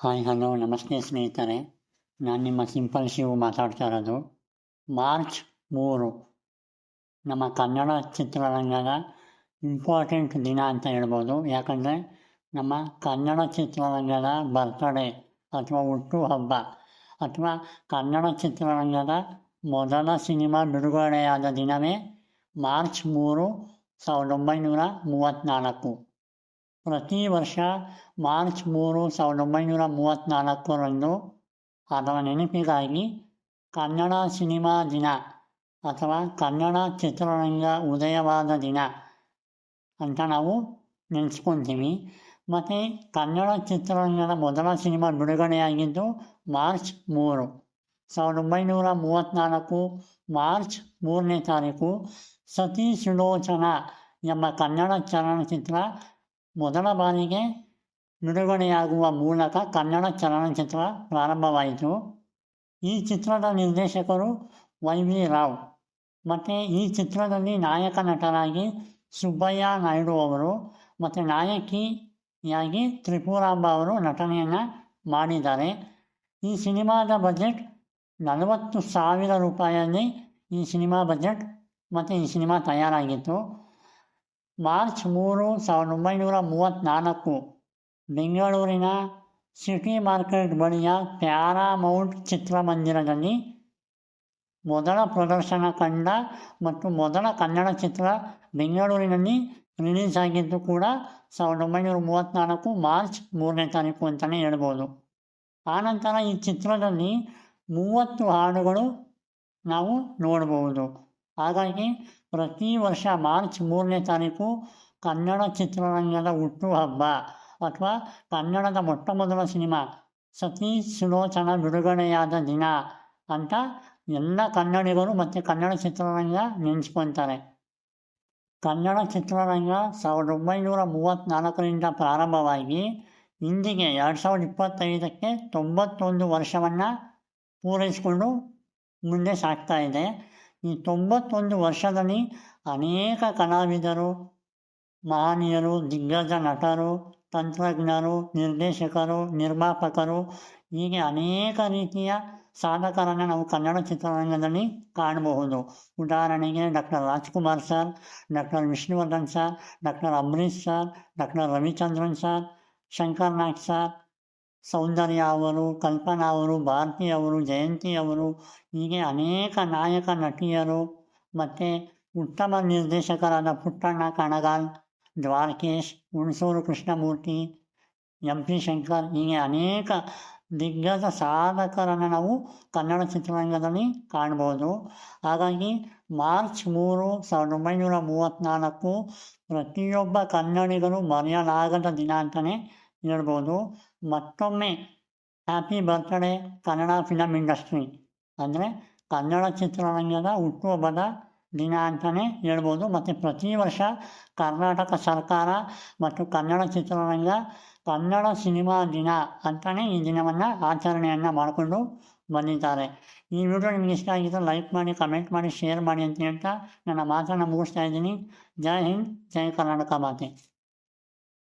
Hi, hello, ನಮಸ್ತೆ ಸ್ನೇಹಿತರೆ. ನಾನು ನಿಮ್ಮ ಸಿಂಪಲ್ ಶಿವು ಮಾತಾಡ್ತಾ ಇರೋದು. ಮಾರ್ಚ್ ಮೂರು. ನಮ್ಮ ಕನ್ನಡ ಚಿತ್ರರಂಗದ ಇಂಪಾರ್ಟೆಂಟ್ ದಿನ ಅಂತ ಹೇಳ್ಬೋದು. ಯಾಕಂದರೆ ನಮ್ಮ ಕನ್ನಡ ಚಿತ್ರರಂಗದ ಬರ್ತ್ಡೇ ಅಥವಾ ಹುಟ್ಟುಹಬ್ಬ ಅಥವಾ ಕನ್ನಡ ಚಿತ್ರರಂಗದ ಮೊದಲ ಸಿನಿಮಾ ಬಿಡುಗಡೆಯಾದ ದಿನವೇ ಮಾರ್ಚ್ ಮೂರು, ಸಾವಿರದ ಒಂಬೈನೂರ ಮೂವತ್ತ್ನಾಲ್ಕು ಪ್ರತಿ ವರ್ಷ ಮಾರ್ಚ್ ಮೂರು ಸಾವಿರದ ಒಂಬೈನೂರ ಮೂವತ್ತ್ನಾಲ್ಕರಂದು ಅದರ ನೆನಪಿಗಾಗಿ ಕನ್ನಡ ಸಿನಿಮಾ ದಿನ ಅಥವಾ ಕನ್ನಡ ಚಿತ್ರರಂಗ ಉದಯವಾದ ದಿನ ಅಂತ ನಾವು ನೆನೆಸ್ಕೊತೀವಿ. ಮತ್ತು ಕನ್ನಡ ಚಿತ್ರರಂಗದ ಮೊದಲ ಸಿನಿಮಾ ಬಿಡುಗಡೆಯಾಗಿದ್ದು ಮಾರ್ಚ್ ಮೂರು ಸಾವಿರದ ಒಂಬೈನೂರ ಮೂವತ್ತ್ನಾಲ್ಕು ಮಾರ್ಚ್ ಮೂರನೇ ತಾರೀಕು ಸತಿ ಸುಲೋಚನ ಎಂಬ ಕನ್ನಡ ಚಲನಚಿತ್ರ ಮೊದಲ ಬಾರಿಗೆ ಬಿಡುಗಡೆಯಾಗುವ ಮೂಲಕ ಕನ್ನಡ ಚಲನಚಿತ್ರ ಪ್ರಾರಂಭವಾಯಿತು. ಈ ಚಿತ್ರದ ನಿರ್ದೇಶಕರು ವೈ ವಿ ರಾವ್ ಮತ್ತು ಈ ಚಿತ್ರದಲ್ಲಿ ನಾಯಕ ನಟರಾಗಿ ಸುಬ್ಬಯ್ಯ ನಾಯ್ಡು ಅವರು ಮತ್ತು ನಾಯಕಿಯಾಗಿ ತ್ರಿಪುರಾಂಬ ಅವರು ನಟನೆಯನ್ನು ಮಾಡಿದ್ದಾರೆ. ಈ ಸಿನಿಮಾದ ಬಜೆಟ್ ನಲವತ್ತು ಸಾವಿರ ರೂಪಾಯಲ್ಲಿ ಈ ಸಿನಿಮಾ ಬಜೆಟ್ ಮತ್ತು ಈ ಸಿನಿಮಾ ತಯಾರಾಗಿತ್ತು. ಮಾರ್ಚ್ ಮೂರು ಸಾವಿರದ ಒಂಬೈನೂರ ಮೂವತ್ತ್ನಾಲ್ಕು ಬೆಂಗಳೂರಿನ ಸಿಟಿ ಮಾರ್ಕೆಟ್ ಬಳಿಯ ಪ್ಯಾರಾಮೌಂಟ್ ಚಿತ್ರಮಂದಿರದಲ್ಲಿ ಮೊದಲ ಪ್ರದರ್ಶನ ಕಂಡ ಮತ್ತು ಮೊದಲ ಕನ್ನಡ ಚಿತ್ರ ಬೆಂಗಳೂರಿನಲ್ಲಿ ರಿಲೀಸ್ ಆಗಿದ್ದು ಕೂಡ ಸಾವಿರದ ಒಂಬೈನೂರ ಮೂವತ್ತ್ನಾಲ್ಕು ಮಾರ್ಚ್ ಮೂರನೇ ತಾರೀಕು ಅಂತಲೇ ಹೇಳ್ಬೋದು. ಆನಂತರ ಈ ಚಿತ್ರದಲ್ಲಿ ಮೂವತ್ತು ಹಾಡುಗಳು ನಾವು ನೋಡ್ಬೋದು. ಹಾಗಾಗಿ ಪ್ರತಿ ವರ್ಷ ಮಾರ್ಚ್ ಮೂರನೇ ತಾರೀಕು ಕನ್ನಡ ಚಿತ್ರರಂಗದ ಹುಟ್ಟುಹಬ್ಬ ಅಥವಾ ಕನ್ನಡದ ಮೊಟ್ಟ ಮೊದಲ ಸಿನಿಮಾ ಸತಿ ಸುಲೋಚನ ಬಿಡುಗಡೆಯಾದ ದಿನ ಅಂತ ಎಲ್ಲ ಕನ್ನಡಿಗರು ಮತ್ತು ಕನ್ನಡ ಚಿತ್ರರಂಗ ನೆನೆಸ್ಕೊತಾರೆ. ಕನ್ನಡ ಚಿತ್ರರಂಗ ಸಾವಿರದ ಒಂಬೈನೂರ ಮೂವತ್ತ್ನಾಲ್ಕರಿಂದ ಪ್ರಾರಂಭವಾಗಿ ಇಂದಿಗೆ ಎರಡು ಸಾವಿರದ ಇಪ್ಪತ್ತೈದಕ್ಕೆ ತೊಂಬತ್ತೊಂದು ವರ್ಷವನ್ನು ಪೂರೈಸಿಕೊಂಡು ಮುಂದೆ ಸಾಗ್ತಾ ಇದೆ. ಈ ತೊಂಬತ್ತೊಂದು ವರ್ಷದಲ್ಲಿ ಅನೇಕ ಕಲಾವಿದರು ಮಹನೀಯರು ದಿಗ್ಗಜ ನಟರು ತಂತ್ರಜ್ಞರು ನಿರ್ದೇಶಕರು ನಿರ್ಮಾಪಕರು ಹೀಗೆ ಅನೇಕ ರೀತಿಯ ಸಾಧಕರನ್ನು ನಾವು ಕನ್ನಡ ಚಿತ್ರರಂಗದಲ್ಲಿ ಕಾಣಬಹುದು ಉದಾಹರಣೆಗೆ doctor Rajkumar sir doctor Vishnuvardhan sir doctor Ambareesh sir doctor Ravichandran sir Shankar Naik sir Soundarya ಅವರು ಕಲ್ಪನಾ ಅವರು ಭಾರತಿ ಅವರು ಜಯಂತಿ ಅವರು ಹೀಗೆ ಅನೇಕ ನಾಯಕ ನಟಿಯರು ಮತ್ತು ಉತ್ತಮ ನಿರ್ದೇಶಕರಾದ ಪುಟ್ಟಣ್ಣ ಕಣಗಾಲ್, ದ್ವಾರಕೇಶ್, ಹುಣಸೂರು ಕೃಷ್ಣಮೂರ್ತಿ, ಎಂ ಪಿ ಶಂಕರ್, ಹೀಗೆ ಅನೇಕ ದಿಗ್ಗಜ ಸಾಧಕರನ್ನು ನಾವು ಕನ್ನಡ ಚಿತ್ರರಂಗದಲ್ಲಿ ಕಾಣ್ಬೋದು. ಹಾಗಾಗಿ ಮಾರ್ಚ್ ಮೂರು ಸಾವಿರದ ಒಂಬೈನೂರ ಮೂವತ್ತ್ನಾಲ್ಕು ಪ್ರತಿಯೊಬ್ಬ ಕನ್ನಡಿಗರು ಮರೆಯಲಾಗದ ದಿನ ಅಂತಲೇ ಹೇಳ್ಬೋದು. ಮತ್ತೊಮ್ಮೆ happy birthday Kannada film industry ಅಂದರೆ ಕನ್ನಡ ಚಿತ್ರರಂಗದ ಹುಟ್ಟುಹಬ್ಬದ ದಿನ ಅಂತಲೇ ಹೇಳ್ಬೋದು. ಮತ್ತು ಪ್ರತಿ ವರ್ಷ ಕರ್ನಾಟಕ ಸರ್ಕಾರ ಮತ್ತು ಕನ್ನಡ ಚಿತ್ರರಂಗ ಕನ್ನಡ ಸಿನಿಮಾ ದಿನ ಅಂತಲೇ ಈ ದಿನವನ್ನು ಆಚರಣೆಯನ್ನು ಮಾಡಿಕೊಂಡು ಬಂದಿದ್ದಾರೆ. ಈ ವಿಡಿಯೋ ನಿಮಗೆ ಇಷ್ಟ ಆಗಿದ್ದರೆ ಲೈಕ್ ಮಾಡಿ ಕಮೆಂಟ್ ಮಾಡಿ ಶೇರ್ ಮಾಡಿ ಅಂತ ಹೇಳ್ತಾ ನನ್ನ ಮಾತನ್ನು ಮುಗಿಸ್ತಾ ಇದ್ದೀನಿ. ಜೈ ಹಿಂದ್, ಜೈ ಕರ್ನಾಟಕ ಮಾತೆ.